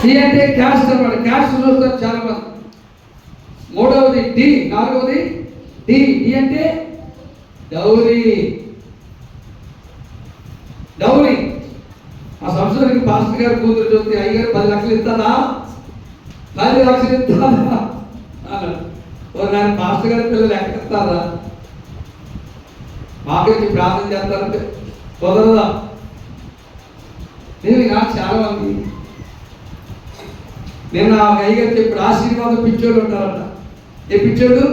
C అంటే caste అనమాట caste చూస్తారు చాలా మంది. మూడవది డి నాలుగవది డి. డి అంటే డౌరీ. డౌరీ. ఆ సంవత్సరానికి పాస్టర్ గారు కూతురు చూస్తే అయ్యారు పది లక్షలు ఇస్తానా పది లక్షలు ఇస్తానా అన్నాడు. పాస్టర్ గారి పిల్లలు ఎక్కడిస్తారా మాకు ప్రార్థన చేస్తారంటే కుదరదా? నేను నాకు చాలా మంది నేను నా అయ్యగారు చెప్పాడు ఆశీర్వాదం పిచ్చోడు ఉంటారంట ఏ పిచ్చోడు?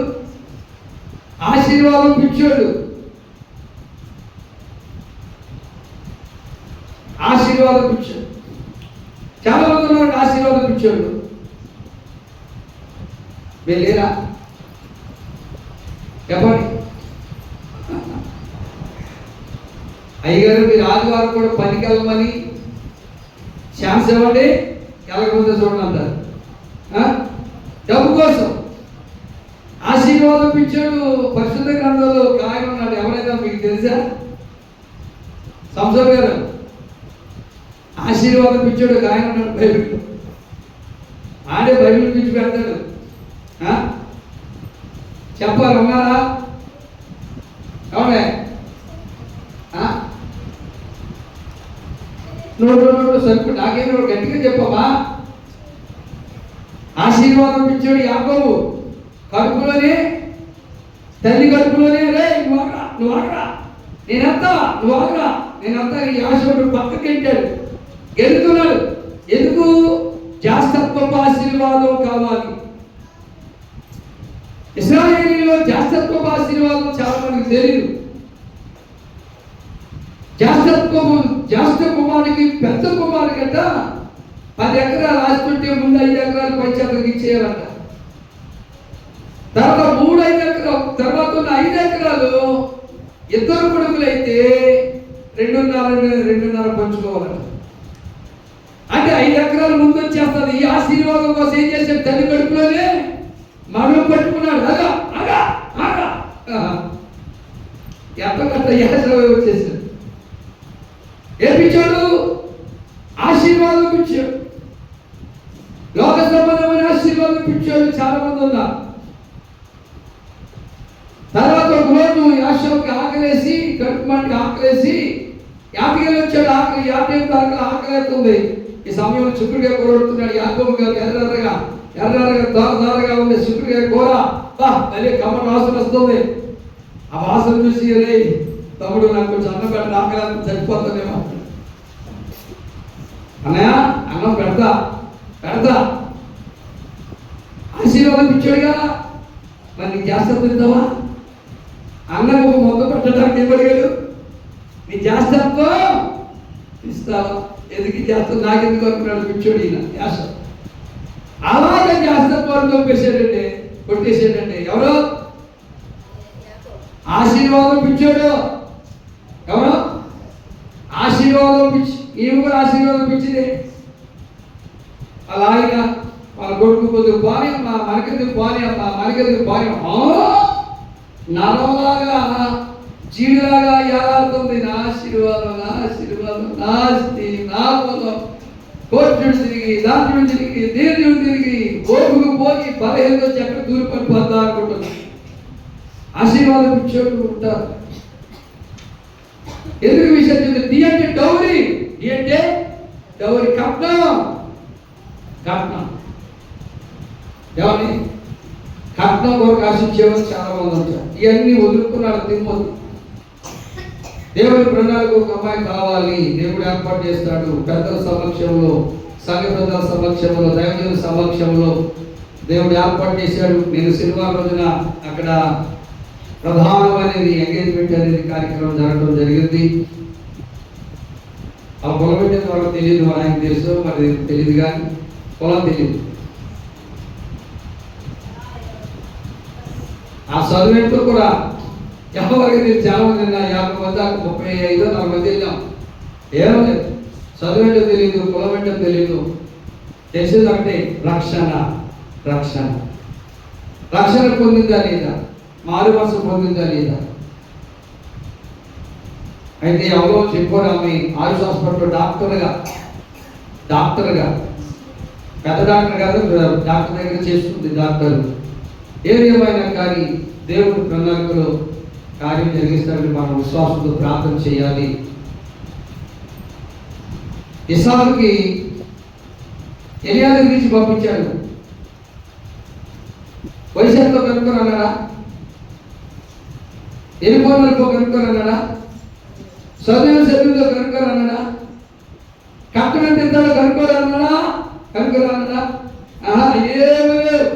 ఆశీర్వాదం పిచ్చోడు. ఆశీర్వాదం పిచ్చోడు. చాలా మంది ఉన్నారు ఆశీర్వాదం పిచ్చోడు. మీరు లేరా? చెప్పండి. అయ్యగారు మీరు ఆదివారం కూడా పనికి వెళ్ళమని ఛాన్స్ ఇవ్వండి. వెళ్ళకపోతే చూడండి ఆ? డబ్బు కోసం. ఆశీర్వాదం పిచ్చాడు పరిశుద్ధ గ్రంథంలో ఒక ఉన్నాడు. ఎవరైనా మీకు తెలుసా? సంసద్ గారు. ఆశీర్వాదం పిచ్చాడు ఒక ఉన్నాడు బైబిల్. ఆడే బైబిల్ పిచ్చి పెడతాడు. ఆ? చెప్పాలి ఉన్నారా అవునే ఆ? నోటి నోడు సరుకు నాకేం గట్టిగా చెప్పమ్మా ఆశీర్వాదం ఇచ్చాడు యాకోబు. కడుపులోనే తల్లి కడుపులోనే రే నువ్వు ఆగరా నువ్వు ఆగరా. నేనంతా నువ్వు ఆగరా. నేనంతా ఈ ఆశోడు పక్కకి వెళ్ళాడు గెలుతున్నాడు. ఎందుకు? జాస్తత్వపు ఆశీర్వాదం కావాలి. ఇస్రాయేలీలో జాస్తత్వపు ఆశీర్వాదం చాలా మనకు తెలియదు జాస్తత్వము జాస్త కుమారుడికి పెద్ద కుమారు కదా. పది ఎకరాలు ఆస్తుంటే ముందు ఐదు ఎకరాలు పంచాయతీకి ఇచ్చేయాలంట. తర్వాత మూడు ఐదు ఎకరాలు తర్వాత ఉన్న ఐదు ఎకరాలు ఇద్దరు కొడుకులైతే రెండున్నర రెండున్నర పంచుకోవాలంట. అంటే ఐదు ఎకరాలు ముందు వచ్చేస్తుంది. ఈ ఆశీర్వాదం కోసం ఏం చేశాడు? తల్లి కడుపులోనే మనం పట్టుకున్నాడు. అగా అగా అగా ఎంతకంత యాసలో వచ్చేసింది. ఏపించాడు ఆశీర్వాదం ఇచ్చాడు లోక సంబంధమైన ఆశీర్వాదం ఇచ్చాడు చాలా మంది ఉన్నారు. తర్వాత ఒక రోజు యాశోకి ఆకలేసి కడుపు మంటకి ఆకలేసి యాపికలు వచ్చాడు ఆకలి యాభై తారీఖులు ఆకలేస్తుంది ఈ సమయంలో శుక్రుడిగా కోరుతున్నాడు యాకోబు గారు ఎర్రగా ఎర్రగా దార దారగా ఉంది చుక్కుడుగా కూర. బా మళ్ళీ కమ్మ వాసన వస్తుంది. ఆ వాసన చూసి రే తమ్ముడు నాకు కొంచెం అన్నం పెట్ట ఆకలి చచ్చిపోతానేమో అన్నయ్య అన్నం పెడతా పెడతా. ఆశీర్వాదం ఇచ్చాడుగా. మరి నీకు చేస్తా తింటావా? అన్నం ఒక మొక్క పెట్టడానికి ఇవ్వడిగాడు నీ చేస్తాతో ఇస్తావా? ఎందుకు చేస్తావు నాకెందుకు అనుకున్నాడు? పిచ్చోడు ఈయన యాస. అలాగే చేస్తత్వాన్ని తొప్పేసాడండి కొట్టేసాడండి ఎవరు? ఆశీర్వాదం పిచ్చోడు ఆశీర్వాదం పిచ్చి ఈమె కూడా ఆశీర్వాదం పిచ్చిదే అలా వాళ్ళ కొడుకు కొద్దిగా పోనీ మా మనకెందుకు పోనీ మా మనకెందుకు పోనీ అమ్మా! నరలాగా జీడిలాగా ఏలాడుతుంది నా ఆశీర్వాదం నా ఆశీర్వాదం నా ఆస్తి నా పొలం కోర్టు తిరిగి దాంట్లో తిరిగి దేవుడు తిరిగి గోపుకు పోయి పదిహేను వచ్చి ఎక్కడ దూరపడిపోతా అనుకుంటున్నా ఆశీర్వాదం ఇచ్చేవాళ్ళు ఉంటారు. ఎందుకు విషయం చెప్తే డి అంటే డౌరీ డి అంటే డౌరీ కట్నం కట్నం. ఏమని కట్నం కొరకు ఆశించేవారు చాలా మంది ఉంటారు. ఇవన్నీ వదులుకున్నాడు తిమ్మది. దేవుడి ప్రణాళిక ఒక అమ్మాయి కావాలి. దేవుడు ఏర్పాటు చేస్తాడు. పెద్దల సమక్షంలో సంఘ పెద్దల సమక్షంలో దైవజన సమక్షంలో దేవుడు ఏర్పాటు చేశాడు. నేను శనివారం రోజున అక్కడ ప్రధానమైనది ఎంగేజ్మెంట్ అనేది కార్యక్రమం జరగడం జరిగింది. ఆ పొలం పెట్టిన వాళ్ళకి తెలియదు ఆయనకు తెలుసు మరి తెలియదు కానీ పొలం తెలియదు. ఆ చదువుతో కూడా ఎవరికి నేను చాలా మంది యాభై మంది దాకా ముప్పై ఐదు నలభై మంది వెళ్ళాం. ఏమో లేదు. చదువేంటో తెలియదు కులం ఏంటో తెలియదు. తెలిసేది ఒకటి రక్షణ రక్షణ. రక్షణ పొందిందా లేదా? మారు మనసు పొందిందా లేదా అయితే ఎవరో చెప్పారు ఆమె ఆయుష్ హాస్పిటల్ డాక్టర్గా. డాక్టర్గా. పెద్ద డాక్టర్ కాదు డాక్టర్ దగ్గర చేస్తుంది డాక్టర్. ఏది కానీ దేవుడు ప్రణాళికలో కార్యం జరిగిస్తాడని మనం విశ్వాసంతో ప్రార్థన చేయాలి. ఇసాకుకి ఎలియాల గురించి పంపించాడు వయసు ఎంతో కనుక్కొని అన్నాడా ఎన్ని పనులతో కనుక్కొని అన్నాడా చదువు చదువుతో కనుక్కొని అన్నాడా కట్టడం తింటాడో కనుక్కోరు అన్నాడా ఆహా ఏమీ లేవు.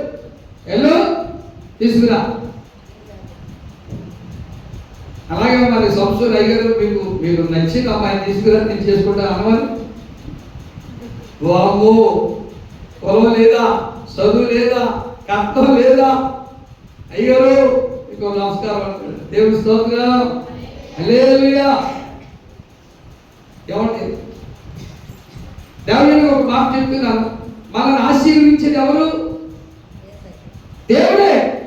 ఎల్లో తీసుకురా. అలాగే మరి సంస్థలు అయ్యారు మీకు మీకు నచ్చిన అమ్మాయిని తీసుకురా నేను చేసుకుంటా అన్నవారు వాము పొలం లేదా చదువు లేదా కష్టం లేదా? అయ్యారు మీకు నమస్కారం. అంటాడు దేవుడి స్తోత్రం. హల్లెలూయా. ఏమండి? దేవుడిని ఒక మాట చెప్తున్నాను మనల్ని ఆశీర్వించేది ఎవరు? దేవుడే.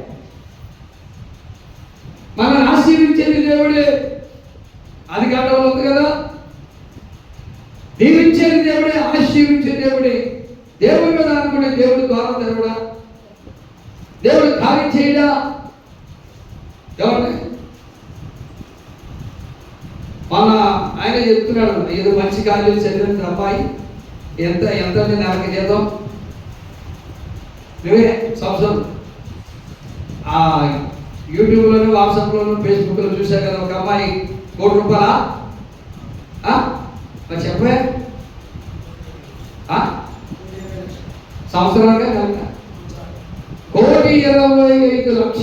మనల్ని ఆశీర్వించేది దేవుడే. అధికారంలో ఉంది కదా? దీవించేది దేవుడే ఆశీర్వించే దేవుడే. దేవుడి మీద అనుకునే దేవుడు ద్వారా తెరవడా? దేవుడు ఖాళీ చేయడా? ఎవరిని? మన ఆయన చెప్తున్నాడు ఏదో మంచి కార్యం చదివిన అబ్బాయి ఎంత ఎంత నెలకి చేద్దాం? నువ్వే సంవత్సరం. ఆ యూట్యూబ్లోను వాట్సాప్లోను ఫేస్బుక్లో చూసా కదా ఒక అమ్మాయి కోటి రూపాయలా? మరి చెప్పే ఆ? సంవత్సరాలుగా కోటి ఇరవై ఐదు లక్షలు